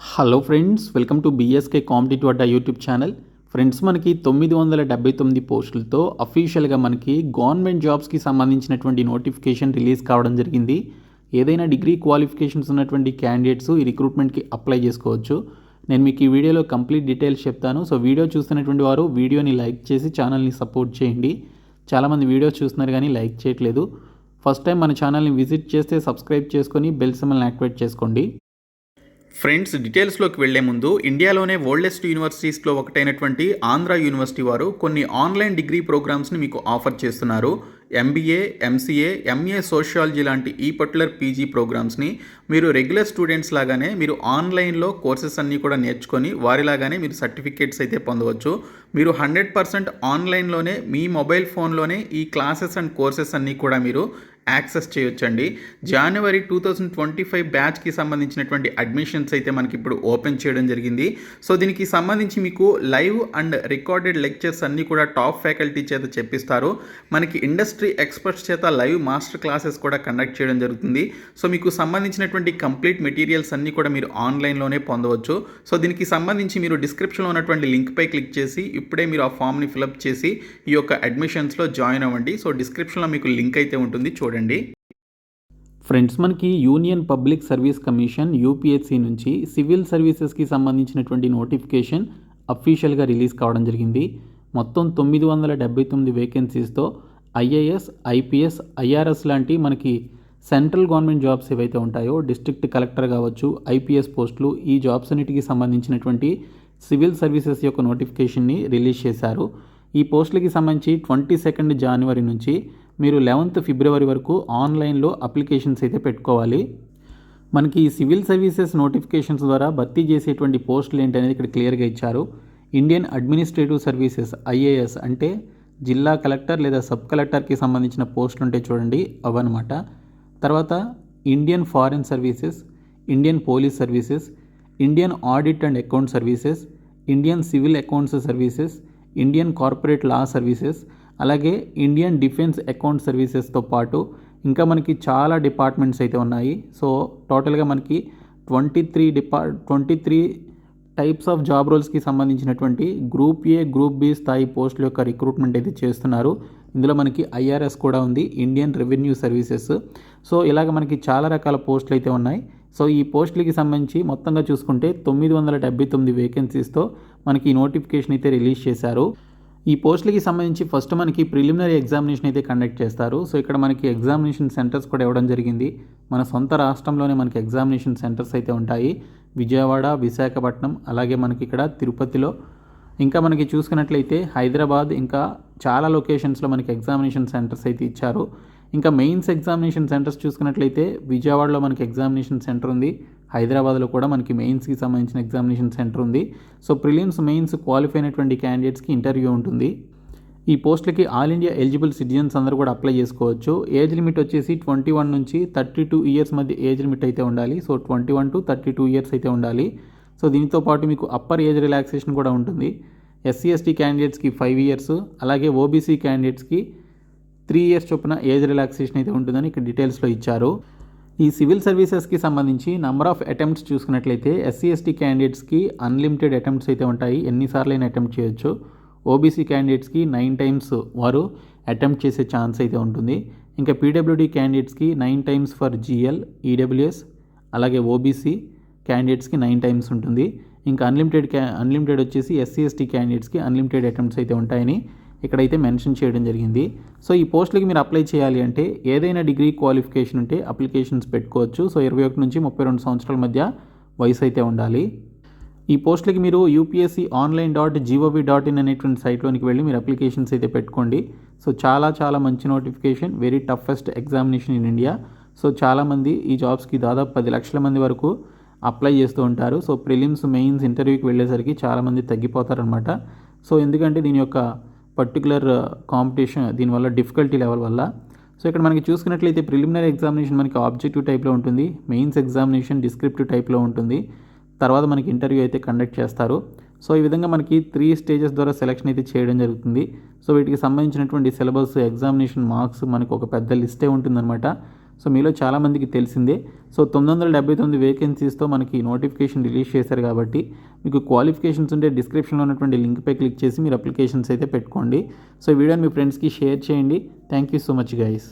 Hello friends welcome to BSK competitive Adda YouTube channel friends మనకి తొమ్మిది వందల డెబ్బై తొమ్మిది పోస్టులతో అఫీషియల్గా మనకి గవర్నమెంట్ జాబ్స్కి సంబంధించినటువంటి నోటిఫికేషన్ రిలీజ్ కావడం జరిగింది. ఏదైనా డిగ్రీ క్వాలిఫికేషన్స్ ఉన్నటువంటి క్యాండిడేట్స్ ఈ రిక్రూట్మెంట్కి అప్లై చేసుకోవచ్చు. నేను మీకు ఈ వీడియోలో కంప్లీట్ డీటెయిల్స్ చెప్తాను. సో వీడియో చూస్తున్నటువంటి వారు వీడియోని లైక్ చేసి ఛానల్ని సపోర్ట్ చేయండి. చాలామంది వీడియోస్ చూస్తున్నారు కానీ లైక్ చేయట్లేదు. ఫస్ట్ టైం మన ఛానల్ని విజిట్ చేస్తే సబ్స్క్రైబ్ చేసుకొని బెల్ సిమ్మల్ని యాక్టివేట్ చేసుకోండి. ఫ్రెండ్స్ డీటెయిల్స్లోకి వెళ్ళే ముందు ఇండియాలోనే ఓల్డెస్ట్ యూనివర్సిటీస్లో ఒకటైనటువంటి ఆంధ్ర యూనివర్సిటీ వారు కొన్ని ఆన్లైన్ డిగ్రీ ప్రోగ్రామ్స్ని మీకు ఆఫర్ చేస్తున్నారు. ఎంబీఏ ఎంసీఏ ఎంఏ సోషియాలజీ లాంటి ఈ పర్టికులర్ పీజీ ప్రోగ్రామ్స్ని మీరు రెగ్యులర్ స్టూడెంట్స్ లాగానే మీరు ఆన్లైన్లో కోర్సెస్ అన్నీ కూడా నేర్చుకొని వారిలాగానే మీరు సర్టిఫికేట్స్ అయితే పొందవచ్చు. మీరు హండ్రెడ్ పర్సెంట్ ఆన్లైన్లోనే మీ మొబైల్ ఫోన్లోనే ఈ క్లాసెస్ అండ్ కోర్సెస్ అన్నీ కూడా మీరు యాక్సెస్ చేయొచ్చండి. January two thousand twenty five బ్యాచ్కి సంబంధించినటువంటి అడ్మిషన్స్ అయితే మనకి ఇప్పుడు ఓపెన్ చేయడం జరిగింది. సో దీనికి సంబంధించి మీకు లైవ్ అండ్ రికార్డెడ్ లెక్చర్స్ అన్నీ కూడా టాప్ ఫ్యాకల్టీ చేత చెప్పిస్తారు. మనకి ఇండస్ట్రీ ఎక్స్పర్ట్స్ చేత లైవ్ మాస్టర్ క్లాసెస్ కూడా కండక్ట్ చేయడం జరుగుతుంది. సో మీకు సంబంధించినటువంటి కంప్లీట్ మెటీరియల్స్ అన్నీ కూడా మీరు ఆన్లైన్లోనే పొందవచ్చు. సో దీనికి సంబంధించి మీరు డిస్క్రిప్షన్లో ఉన్నటువంటి లింక్పై క్లిక్ చేసి ఇప్పుడే మీరు ఆ ఫామ్ని ఫిలప్ చేసి ఈ యొక్క అడ్మిషన్స్లో జాయిన్ అవ్వండి. సో డిస్క్రిప్షన్లో మీకు లింక్ అయితే ఉంటుంది. చూడండి. ఫ్రెండ్స్ మనకి union public service commission UPSC నుంచి సివిల్ సర్వీసెస్కి సంబంధించినటువంటి నోటిఫికేషన్ అఫీషియల్గా రిలీజ్ కావడం జరిగింది. మొత్తం తొమ్మిది వందల డెబ్బై తొమ్మిది వేకెన్సీస్తో ఐఏఎస్ ఐపీఎస్ ఐఆర్ఎస్ లాంటి మనకి సెంట్రల్ గవర్నమెంట్ జాబ్స్ ఏవైతే ఉంటాయో డిస్ట్రిక్ట్ కలెక్టర్ కావచ్చు ఐపీఎస్ పోస్టులు ఈ జాబ్స్ అన్నిటికీ సంబంధించినటువంటి సివిల్ సర్వీసెస్ యొక్క నోటిఫికేషన్ని రిలీజ్ చేశారు. ఈ పోస్టులకి సంబంధించి ట్వంటీ సెకండ్ జనవరి నుంచి మీరు లెవెన్త్ ఫిబ్రవరి వరకు ఆన్లైన్లో అప్లికేషన్స్ అయితే పెట్టుకోవాలి. మనకి సివిల్ సర్వీసెస్ నోటిఫికేషన్స్ ద్వారా భర్తీ చేసేటువంటి పోస్టులు ఏంటి అనేది ఇక్కడ క్లియర్గా ఇచ్చారు. ఇండియన్ అడ్మినిస్ట్రేటివ్ సర్వీసెస్ ఐఏఎస్ అంటే జిల్లా కలెక్టర్ లేదా సబ్ కలెక్టర్కి సంబంధించిన పోస్టులు ఉంటే చూడండి అవన్నమాట. తర్వాత Indian foreign services Indian police services Indian audit and account services Indian civil accounts services Indian corporate law services అలాగే ఇండియన్ డిఫెన్స్ అకౌంట్ సర్వీసెస్తో పాటు ఇంకా మనకి చాలా డిపార్ట్మెంట్స్ అయితే ఉన్నాయి. సో టోటల్గా మనకి twenty three డిపా twenty three types of job రోల్స్కి సంబంధించినటువంటి గ్రూప్ ఏ గ్రూప్ బి స్థాయి పోస్టుల యొక్క రిక్రూట్మెంట్ అయితే చేస్తున్నారు. ఇందులో మనకి ఐఆర్ఎస్ కూడా ఉంది ఇండియన్ రెవెన్యూ సర్వీసెస్ సో ఇలాగ మనకి చాలా రకాల పోస్టులు అయితే ఉన్నాయి. సో ఈ పోస్టులకి సంబంధించి మొత్తంగా చూసుకుంటే తొమ్మిది వందల డెబ్బై తొమ్మిది వేకెన్సీస్తో మనకి ఈ నోటిఫికేషన్ అయితే రిలీజ్ చేశారు. ఈ పోస్టులకి సంబంధించి ఫస్ట్ మనకి ప్రిలిమినరీ ఎగ్జామినేషన్ అయితే కండక్ట్ చేస్తారు. సో ఇక్కడ మనకి ఎగ్జామినేషన్ సెంటర్స్ కూడా ఇవ్వడం జరిగింది. మన సొంత రాష్ట్రంలోనే మనకి ఎగ్జామినేషన్ సెంటర్స్ అయితే ఉంటాయి. విజయవాడ విశాఖపట్నం అలాగే మనకి ఇక్కడ తిరుపతిలో. ఇంకా మనకి చూసుకున్నట్లయితే హైదరాబాద్ ఇంకా చాలా లొకేషన్స్లో మనకి ఎగ్జామినేషన్ సెంటర్స్ అయితే ఇచ్చారు. ఇంకా మెయిన్స్ ఎగ్జామినేషన్ సెంటర్స్ చూసుకున్నట్లయితే విజయవాడలో మనకి ఎగ్జామినేషన్ సెంటర్ ఉంది. హైదరాబాద్లో కూడా మనకి మెయిన్స్కి సంబంధించిన ఎగ్జామినేషన్ సెంటర్ ఉంది. సో ప్రిలిమ్స్ మెయిన్స్ క్వాలిఫై అయినటువంటి క్యాండిడేట్స్కి ఇంటర్వ్యూ ఉంటుంది. ఈ పోస్టులకి ఆల్ ఇండియా ఎలిజిబుల్ సిటిజన్స్ అందరూ కూడా అప్లై చేసుకోవచ్చు. ఏజ్ లిమిట్ వచ్చేసి ట్వంటీ వన్ నుంచి థర్టీ టూ ఇయర్స్ మధ్య ఏజ్ లిమిట్ అయితే ఉండాలి. So twenty one to thirty two years అయితే ఉండాలి. సో దీంతో పాటు మీకు అప్పర్ ఏజ్ రిలాక్సేషన్ కూడా ఉంటుంది. ఎస్సీ ఎస్టీ క్యాండిడేట్స్కి ఫైవ్ ఇయర్స్ అలాగే ఓబీసీ క్యాండిడేట్స్కి త్రీ ఇయర్స్ చొప్పున ఏజ్ రిలాక్సేషన్ అయితే ఉంటుందని ఇక్కడ డీటెయిల్స్లో ఇచ్చారు. ఈ సివిల్ సర్వీసెస్కి సంబంధించి నెంబర్ ఆఫ్ అటెంప్ట్స్ చూసుకున్నట్లయితే ఎస్సీ ఎస్టీ క్యాండిడేట్స్కి అన్లిమిటెడ్ అటెంప్ట్స్ అయితే ఉంటాయి. ఎన్నిసార్లు అయినా అటెంప్ట్ చేయొచ్చు. ఓబీసీ క్యాండిడేట్స్కి నైన్ టైమ్స్ వారు అటెంప్ట్ చేసే ఛాన్స్ అయితే ఉంటుంది. ఇంకా పీడబ్ల్యూడీ క్యాండిడేట్స్కి nine times for GL EWS అలాగే ఓబీసీ క్యాండిడేట్స్కి నైన్ టైమ్స్ ఉంటుంది. ఇంకా అన్లిమిటెడ్ క్యా అన్లిమిటెడ్ వచ్చేసి ఎస్సీ ఎస్టీ క్యాండిడేట్స్కి అన్లిమిటెడ్ అటెంప్ట్స్ అయితే ఉంటాయని ఇక్కడైతే మెన్షన్ చేయడం జరిగింది. సో ఈ పోస్టులకి మీరు అప్లై చేయాలి అంటే ఏదైనా డిగ్రీ క్వాలిఫికేషన్ ఉంటే అప్లికేషన్స్ పెట్టుకోవచ్చు. సో ఇరవై ఒకటి నుంచి ముప్పై రెండు సంవత్సరాల మధ్య వయసు అయితే ఉండాలి. ఈ పోస్టులకి మీరు UPSC online dot gov dot in అనేటువంటి సైట్లోనికి వెళ్ళి మీరు అప్లికేషన్స్ అయితే పెట్టుకోండి. సో చాలా చాలా మంచి notification. Very toughest examination in India. So చాలామంది ఈ జాబ్స్కి దాదాపు పది లక్షల మంది వరకు అప్లై చేస్తూ ఉంటారు. సో ప్రిలిమ్స్ మెయిన్స్ ఇంటర్వ్యూకి వెళ్ళేసరికి చాలామంది తగ్గిపోతారనమాట సో ఎందుకంటే దీని యొక్క పర్టికులర్ కాంపిటీషన్ uh, uh, దీనివల్ల డిఫికల్టీ లెవెల్ వల్ల. సో ఇక్కడ మనకి చూసుకున్నట్లయితే ప్రిలిమినరీ ఎగ్జామినేషన్ మనకి ఆబ్జెక్టివ్ టైప్లో ఉంటుంది మెయిన్స్ ఎగ్జామినేషన్ డిస్క్రిప్టివ్ టైప్లో ఉంటుంది. తర్వాత మనకి ఇంటర్వ్యూ అయితే కండక్ట్ చేస్తారు. సో ఈ విధంగా మనకి త్రీ స్టేజెస్ ద్వారా సెలెక్షన్ అయితే చేయడం జరుగుతుంది. సో వీటికి సంబంధించినటువంటి సిలబస్ ఎగ్జామినేషన్ మార్క్స్ మనకు ఒక పెద్ద లిస్టే ఉంటుందన్నమాట. సో మీలో చాలామందికి తెలిసిందే. సో తొమ్మిది వందల డెబ్బై తొమ్మిది వేకెన్సీస్తో మనకి నోటిఫికేషన్ రిలీజ్ చేశారు కాబట్టి మీకు క్వాలిఫికేషన్స్ ఉంటే డిస్క్రిప్షన్లో ఉన్నటువంటి లింక్పై క్లిక్ చేసి మీరు అప్లికేషన్స్ అయితే పెట్టుకోండి. సో వీడియోని మీ ఫ్రెండ్స్కి షేర్ చేయండి. Thank you so much guys